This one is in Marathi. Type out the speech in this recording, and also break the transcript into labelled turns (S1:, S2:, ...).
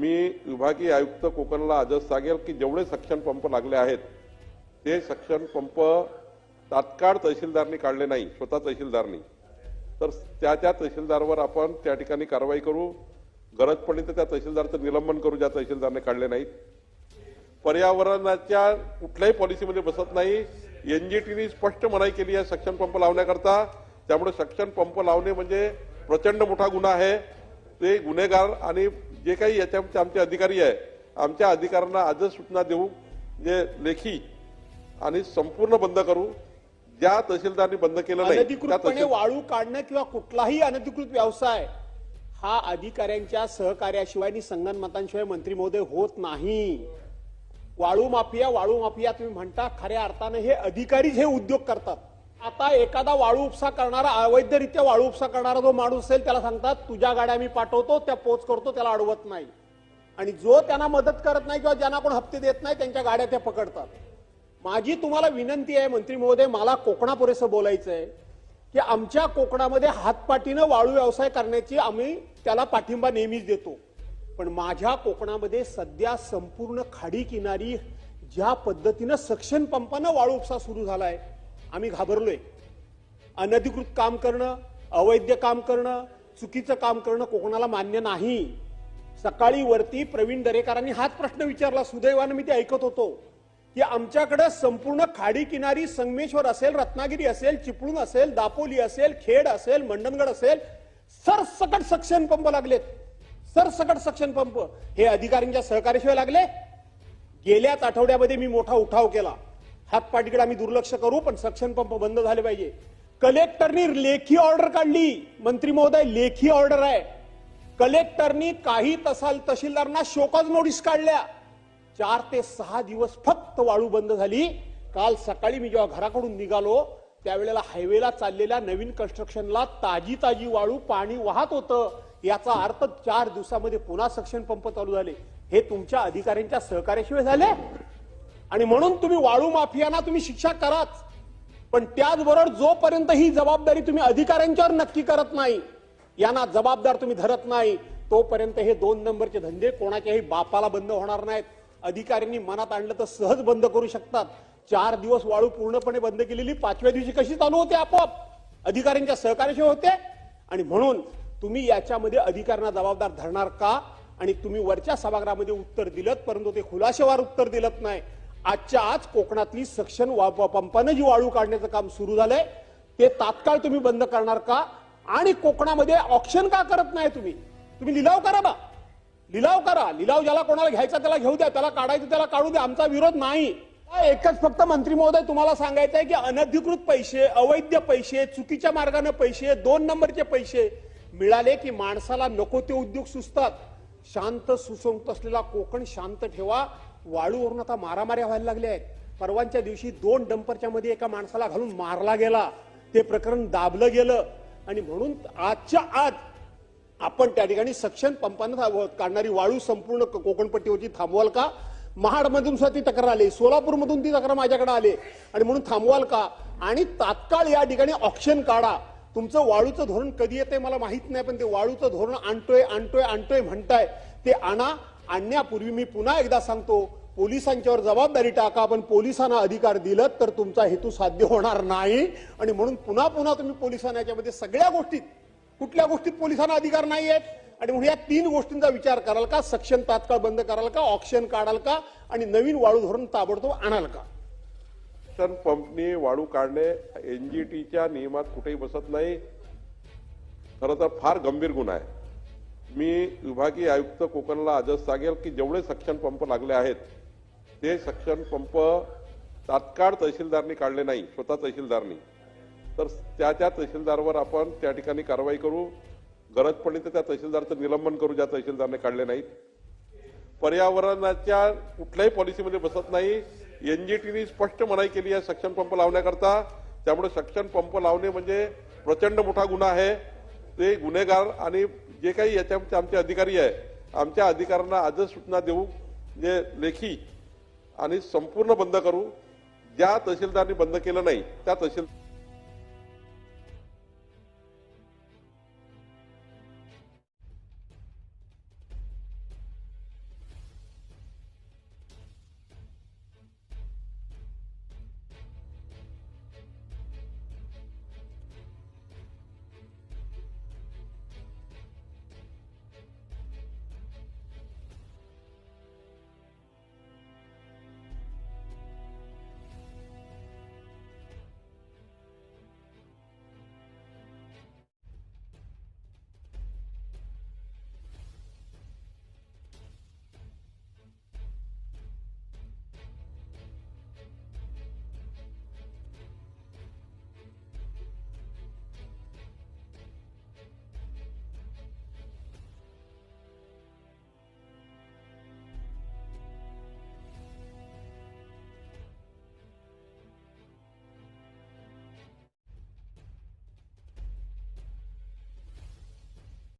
S1: मी विभागीय आयुक्त कोकणला आजच सांगेल की जेवढे सक्षम पंप लागले आहेत ते सक्षम पंप तात्काळ तहसीलदारनी काढले नाही स्वतः तहसीलदारनी. तर त्या त्या तहसीलदारवर आपण त्या ठिकाणी कारवाई करू. गरज पडली तर त्या तहसीलदारचं निलंबन करू ज्या तहसीलदारने काढले नाहीत. पर्यावरणाच्या कुठल्याही पॉलिसीमध्ये बसत नाही. एनजीटीने स्पष्ट मनाई केली आहे सक्षम पंप लावण्याकरता. त्यामुळे सक्षम पंप लावणे म्हणजे प्रचंड मोठा गुन्हा आहे. ते गुन्हेगार आणि जे काही याच्याचे आमचे अधिकारी आहे आमच्या अधिकाऱ्यांना आजच सूचना देऊ जे लेखी आणि संपूर्ण बंद करू ज्या तहसीलदारनी बंद केलं नाही
S2: वाळू काढणं किंवा कुठलाही अनधिकृत व्यवसाय हा अधिकाऱ्यांच्या सहकार्याशिवाय आणि संगनमतांशिवाय मंत्री महोदय होत नाही. वाळू माफिया वाळू माफिया तुम्ही म्हणता खऱ्या अर्थानं हे अधिकारीच हे उद्योग करतात आता एखादा वाळू उपसा करणारा अवैधरित्या वाळू उपसा करणारा जो माणूस असेल त्याला सांगतात तुझ्या गाड्या मी पाठवतो त्या पोच करतो त्याला अडवत नाही. आणि जो त्यांना मदत करत नाही किंवा ज्यांना कोण हप्ते देत नाही त्यांच्या गाड्या त्या पकडतात. माझी तुम्हाला विनंती आहे मंत्री महोदय मला कोकणापुरेसं बोलायचं आहे की आमच्या कोकणामध्ये हातपाटीनं वाळू व्यवसाय करण्याची आम्ही त्याला पाठिंबा नेहमीच देतो. पण माझ्या कोकणामध्ये सध्या संपूर्ण खाडी किनारी ज्या पद्धतीनं सक्षम पंपानं वाळू उपसा सुरू झालाय आम्ही घाबरलोय. अनधिकृत काम करणं अवैध काम करणं चुकीचं काम करणं कोकणाला मान्य नाही. सकाळी वरती प्रवीण दरेकरांनी हाच प्रश्न विचारला. सुदैवानं मी ते ऐकत होतो की आमच्याकडे संपूर्ण खाडी किनारी संगमेश्वर असेल रत्नागिरी असेल चिपळूण असेल दापोली असेल खेड असेल मंडणगड असेल सरसकट सक्शन पंप लागलेत. सरसकट सक्शन पंप. हे अधिकाऱ्यांच्या सहकार्याशिवाय लागले? गेल्याच आठवड्यामध्ये मी मोठा उठाव केला. हातपाटीकडे आम्ही दुर्लक्ष करू पण सक्शन पंप बंद झाले पाहिजे. कलेक्टरनी लेखी ऑर्डर काढली. मंत्री महोदय लेखी ऑर्डर आहे. कलेक्टरनी काही तसाल तहसीलदारांना शोकाज नोटीस काढल्या. चार ते सहा दिवस फक्त वाळू बंद झाली. काल सकाळी मी जेव्हा घराकडून निघालो त्यावेळेला हायवेला चाललेल्या नवीन कन्स्ट्रक्शनला ताजी ताजी वाळू पाणी वाहत होतं. याचा अर्थ चार दिवसामध्ये पुन्हा सक्शन पंप चालू झाले. हे तुमच्या अधिकाऱ्यांच्या सहकार्याशिवाय झाले? आणि म्हणून तुम्ही वाळू माफियांना तुम्ही शिक्षा कराच. पण त्याचबरोबर जोपर्यंत ही जबाबदारी तुम्ही अधिकाऱ्यांच्यावर नक्की करत नाही यांना जबाबदार तुम्ही धरत नाही तोपर्यंत हे दोन नंबरचे धंदे कोणाच्याही बापाला बंद होणार नाहीत. अधिकाऱ्यांनी मनात आणलं तर सहज बंद करू शकतात. चार दिवस वाळू पूर्णपणे बंद केलेली पाचव्या दिवशी कशी चालू होते आपोआप? अधिकाऱ्यांच्या सहकार्याशिवाय होते? आणि म्हणून तुम्ही याच्यामध्ये अधिकाऱ्यांना जबाबदार धरणार का? आणि तुम्ही वरच्या सभागृहामध्ये उत्तर दिलं परंतु ते खुलाशेवार उत्तर दिलं नाही. आजच्या आज कोकणातली सक्शन वा- पंपानं जी वाळू काढण्याचं काम सुरू झालंय ते तात्काळ तुम्ही बंद करणार का? आणि कोकणामध्ये ऑप्शन का करत नाही तुम्ही? तुम्ही लिलाव करा बा. लिलाव करा. लिलाव ज्याला कोणाला घ्यायचा त्याला घेऊ द्या. त्याला काढायचं त्याला काढू द्या. आमचा विरोध नाही. एकच फक्त मंत्री महोदय तुम्हाला सांगायचं आहे की अनधिकृत पैसे अवैध पैसे चुकीच्या मार्गाने पैसे दोन नंबरचे पैसे मिळाले की माणसाला नको ते उद्योग सुचतात. शांत सुसंत असलेला कोकण शांत ठेवा. वाळूवरून आता मारामाऱ्या व्हायला लागल्या आहेत. परवांच्या दिवशी दोन डंपरच्या मध्ये एका माणसाला घालून मारला गेला. ते प्रकरण दाबलं गेलं. आणि म्हणून आजच्या आज आपण त्या ठिकाणी सक्शन पंपानं काढणारी वाळू संपूर्ण कोकणपट्टीवरची थांबवाल का? महाडमधून सुद्धा ती तक्रार आली. सोलापूरमधून ती तक्रार माझ्याकडे आली. आणि म्हणून थांबवाल का? आणि तात्काळ या ठिकाणी ऑप्शन काढा. तुमचं वाळूचं धोरण कधी येते मला माहीत नाही पण ते वाळूचं धोरण आणतोय आणतोय आणतोय म्हणताय. ते आणा. आणण्यापूर्वी मी पुन्हा एकदा सांगतो पोलिसांच्यावर जबाबदारी टाका पण पोलिसांना अधिकार दिलं तर तुमचा हेतू साध्य होणार नाही. आणि म्हणून पुन्हा पुन्हा तुम्ही पोलिसांना याच्यामध्ये सगळ्या गोष्टीत कुठल्या गोष्टीत पोलिसांना अधिकार नाही आहेत आणि म्हणून या तीन गोष्टींचा विचार कराल का? सक्षम तात्काळ बंद कराल का? ऑप्शन काढाल का? आणि नवीन वाळू धोरण ताबडतोब आणाल का?
S1: सक्शन पंपनी वाळू काढणे एनजीटीच्या नियमात कुठेही बसत नाही. खरं तर फार गंभीर गुन्हा आहे. मी विभागीय आयुक्त कोकणला आजच सांगेल की जेवढे सक्षम पंप लागले आहेत ते सक्षम पंप तात्काळ तहसीलदारनी काढले नाही स्वतः तहसीलदारनी. तर त्या त्या तहसीलदारवर आपण त्या ठिकाणी कारवाई करू. गरज पडली तर त्या तहसीलदारचं निलंबन करू ज्या तहसीलदारने काढले नाहीत. पर्यावरणाच्या कुठल्याही पॉलिसीमध्ये बसत नाही. एनजीटीनी स्पष्ट मनाई केली आहे सक्षम पंप लावण्याकरता. त्यामुळे सक्षम पंप लावणे म्हणजे प्रचंड मोठा गुन्हा आहे. ते गुन्हेगार आणि जे काही याच्या आमचे अधिकारी आहे आमच्या अधिकाऱ्यांना आजच सूचना देऊ जे लेखी आणि संपूर्ण बंद करू. ज्या तहसीलदारांनी बंद केलं नाही त्या तहसील